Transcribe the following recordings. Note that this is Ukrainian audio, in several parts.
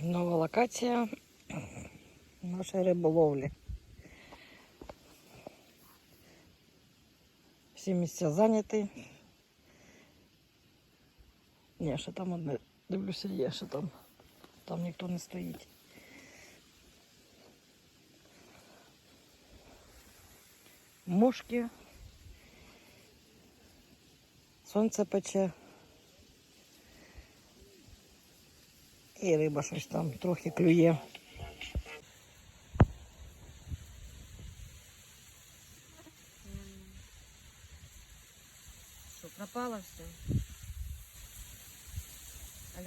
Нова локація нашої риболовлі. Всі місця зайняті. Ні, ще там одне. Дивлюся, є, ще там. Там ніхто не стоїть. Мошки. Сонце пече. І риба щось там трохи клює. Що, пропало все?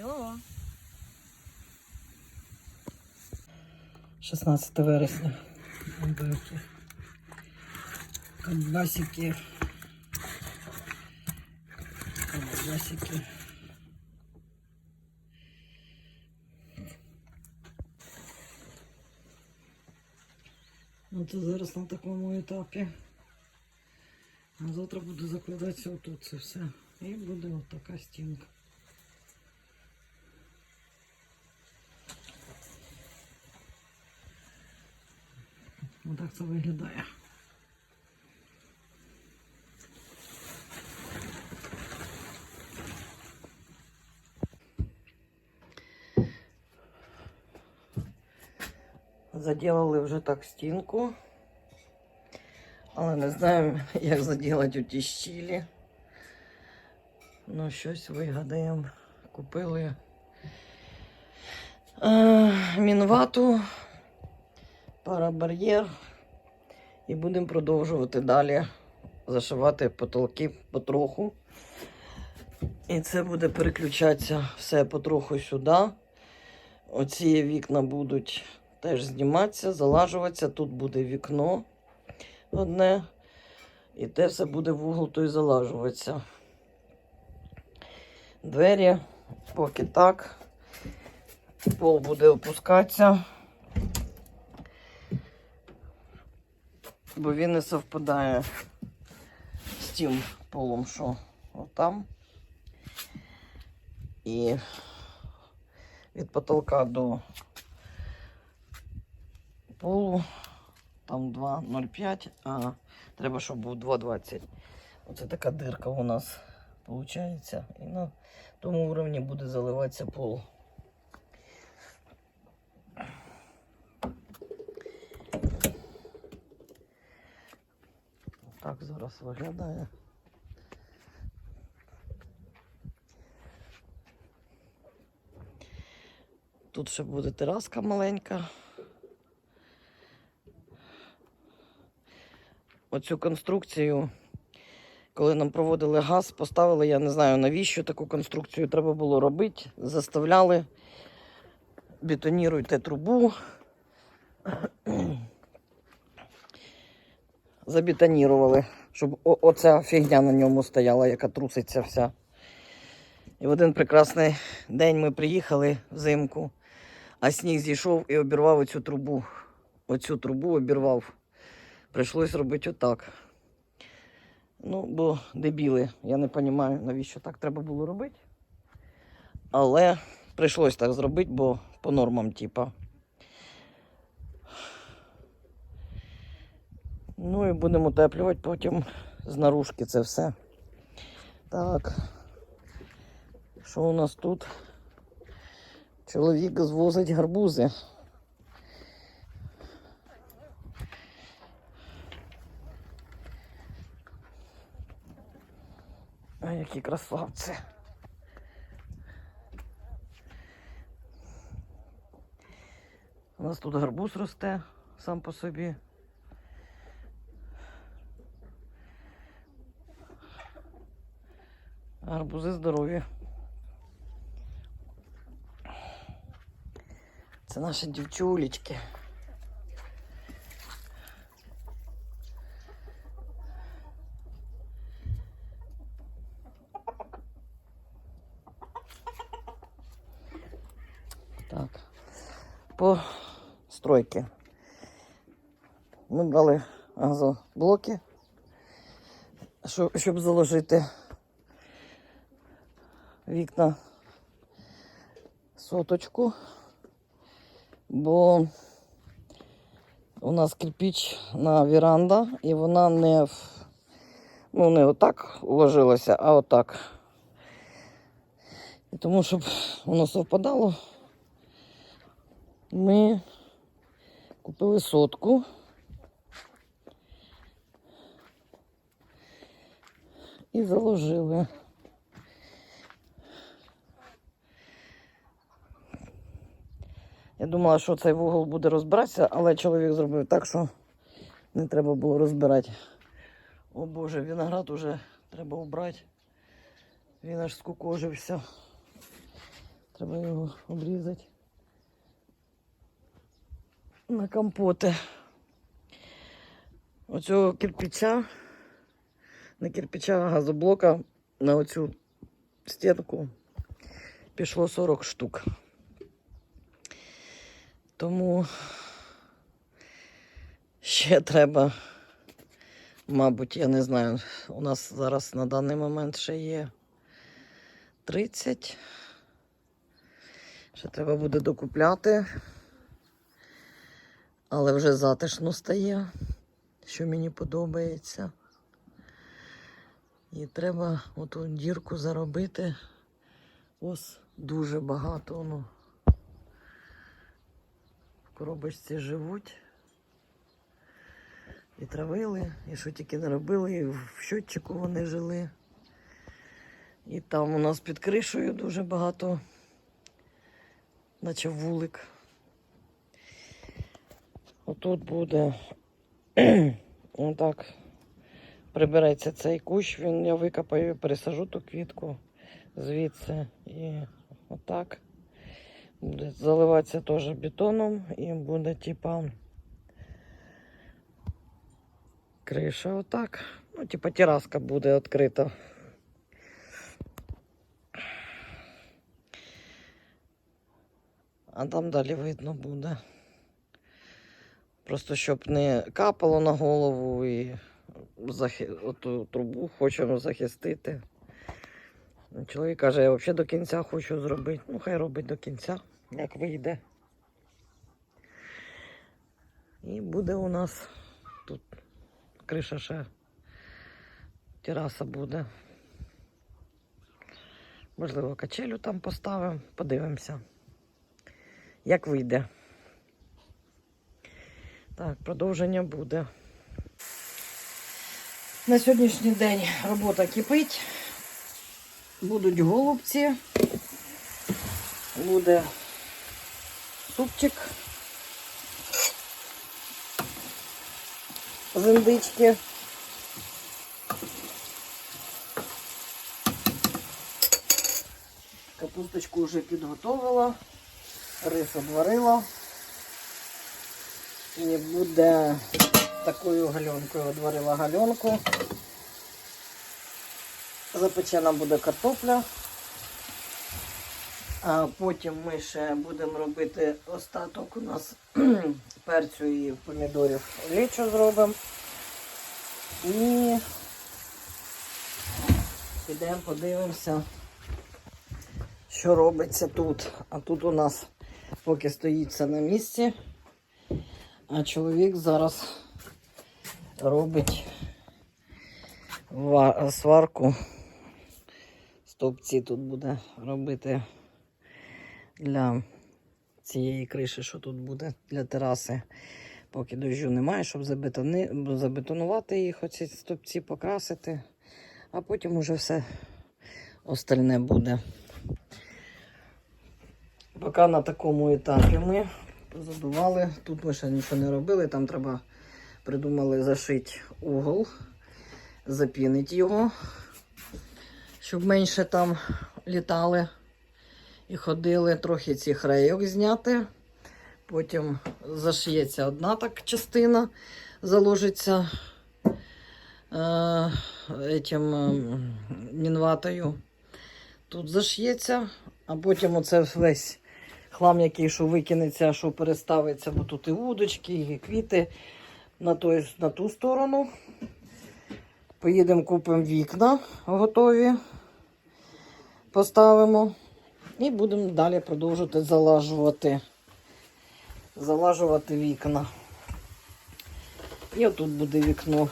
Алло? 16 вересня. Бомбилки. Колбасики. Колбасики. Ну, це зараз на такому етапі. А завтра буду закладатися отут це все. І буде отака така стінка. Отак це виглядає. Заділили вже так стінку. Але не знаємо, як заділати у ті щілі. Ну, щось вигадаємо. Купили е, мінвату парабар'єр. І будемо продовжувати далі зашивати потолки потроху. І це буде переключатися все потроху сюди. Оці вікна будуть теж зніматися, залажуватися. Тут буде вікно одне. І те все буде в угол той залажуватися. Двері поки так. Пол буде опускатися. бо він не совпадає з тим полом, що отам. І від потолка до полу там 2,05, а треба, щоб був 2,20. Оце така дирка у нас виходить. І на тому рівні буде заливатися пол. Так зараз виглядає. Тут ще буде тераска маленька. Оцю конструкцію, коли нам проводили газ, поставили, я не знаю навіщо таку конструкцію треба було робити. Заставляли, бетоніруйте трубу. забетонірували, щоб оця фігня на ньому стояла, яка труситься вся. І в один прекрасний день ми приїхали взимку, а сніг зійшов і обірвав оцю трубу. Оцю трубу обірвав. Прийшлось робити отак. Ну, бо дебіли, я не розумію, навіщо так треба було робити. Але прийшлось так зробити, бо по нормам, типа. Ну і будемо утеплювати потім з наружки це все. Так. Що у нас тут? Чоловік звозить гарбузи. А які красавці. У нас тут гарбуз росте сам по собі. Гарбузи здорові. Це наші дівчулечки. Так. По стройки. Ми брали газоблоки, щоб, заложити вікна соточку. бо у нас кирпіч на віранда, і вона не, ну, не отак уложилася, а отак. І тому, щоб воно совпадало, ми купили сотку. І заложили. Я думала, що цей вугол буде розбиратися, але чоловік зробив так, що не треба було розбирати. О Боже, виноград уже треба убрати. Він аж скукожився. Треба його обрізати. На компоти. Оцього кирпича, не кирпича, газоблока на оцю стінку пішло 40 штук. Тому ще треба, мабуть, я не знаю, у нас зараз на даний момент ще є 30. Ще треба буде докупляти. Але вже затишно стає, що мені подобається. І треба оту дірку заробити. Ось дуже багато. Ну, в коробочці живуть. І травили, і що тільки не робили, і в щотчику вони жили. І там у нас під кришею дуже багато, наче вулик. Отут буде отак. Прибереться цей кущ, він я викопаю, пересажу ту квітку звідси. І отак. Буде заливатися теж бетоном і буде типа криша отак. Ну, типа тераска буде відкрита. А там далі видно буде. Просто щоб не капало на голову і захи... оту трубу хочемо захистити. Чоловік каже, я взагалі до кінця хочу зробити. Ну, хай робить до кінця, як вийде. І буде у нас тут криша ще тераса буде. Можливо, качелю там поставимо, подивимося, як вийде. Так, продовження буде. На сьогоднішній день робота кипить. Будуть голубці. Буде супчик. З індички. Капусточку вже підготовила. Рис обварила. І буде такою гальонкою одварила гальонку. Запечена буде картопля. А потім ми ще будемо робити остаток у нас перцю і помідорів лічо зробимо. І підемо подивимося, що робиться тут. А тут у нас поки стоїть все на місці. А чоловік зараз робить сварку. Стовпці тут буде робити для цієї криші, що тут буде для тераси. Поки дощу немає, щоб забетонувати їх, оці стовпці покрасити, а потім уже все остальне буде. Поки на такому етапі ми забивали. Тут ми ще нічого не робили, там треба придумали зашити угол, запінити його, щоб менше там літали і ходили, трохи цих рейок зняти. Потім зашиється одна так частина, заложиться е, этим, е, мінватою. Тут зашиється, а потім оце весь хлам, який що викинеться, що переставиться, бо тут і вудочки, і квіти на, той, на ту сторону. Поїдемо, купимо вікна готові, поставимо і будемо далі продовжувати залажувати. залажувати вікна. І отут буде вікно.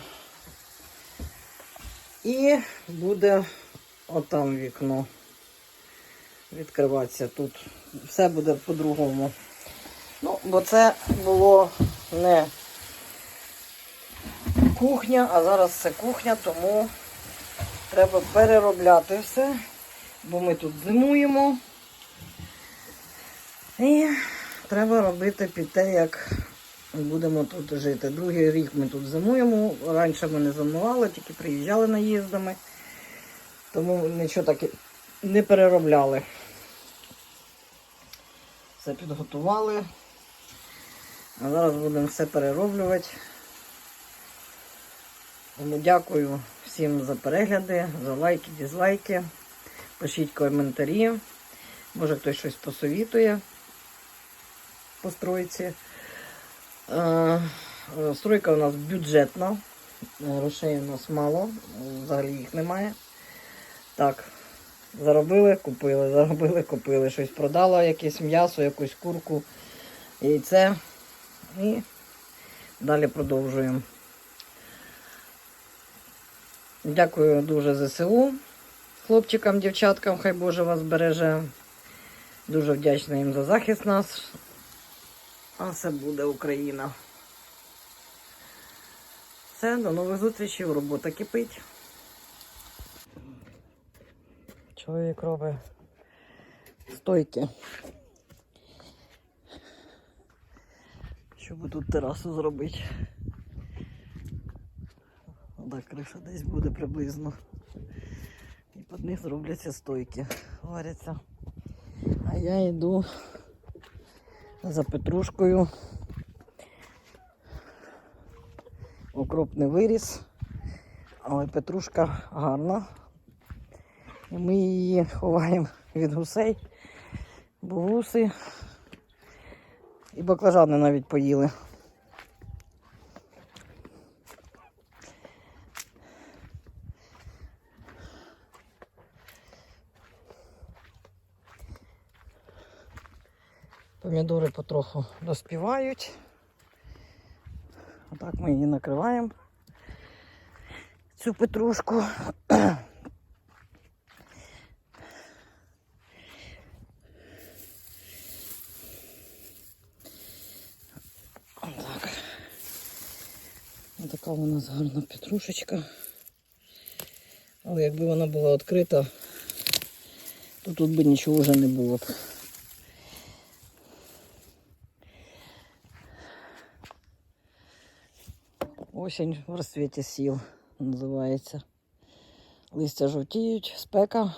І буде отам вікно. Відкриватися тут. Все буде по-другому. Ну, бо це було не кухня, а зараз це кухня, тому треба переробляти все, бо ми тут зимуємо. І треба робити під те, як будемо тут жити. Другий рік ми тут зимуємо. Раніше ми не зимували, тільки приїжджали наїздами, тому нічого так не переробляли. Все підготували. А зараз будемо все перероблювати. Тому дякую всім за перегляди, за лайки, дізлайки. Пишіть коментарі. Може хтось щось посовітує по стройці. Е, е, Стройка у нас бюджетна. Грошей у нас мало, взагалі їх немає. Так, заробили, купили, заробили, купили. Щось продала, якесь м'ясо, якусь курку, яйце. І далі продовжуємо. Дякую дуже ЗСУ, хлопчикам, дівчаткам, хай Боже вас береже. Дуже вдячна їм за захист нас. А це буде Україна. Все, до нових зустрічей. Робота кипить. Чоловік робить стойки. Щоб тут терасу зробити. Так, криша десь буде приблизно. І під них зробляться стойки. Варяться. А я йду за петрушкою. Укроп не виріс, але петрушка гарна. І ми її ховаємо від гусей, бо гуси і баклажани навіть поїли. Помідори потроху доспівають. Отак ми її накриваємо. Цю петрушку. Отак. Ось така у нас гарна петрушечка. Але якби вона була відкрита, то тут би нічого вже не було. б. Осінь в розцвіті сіл називається. Листя жовтіють, спека.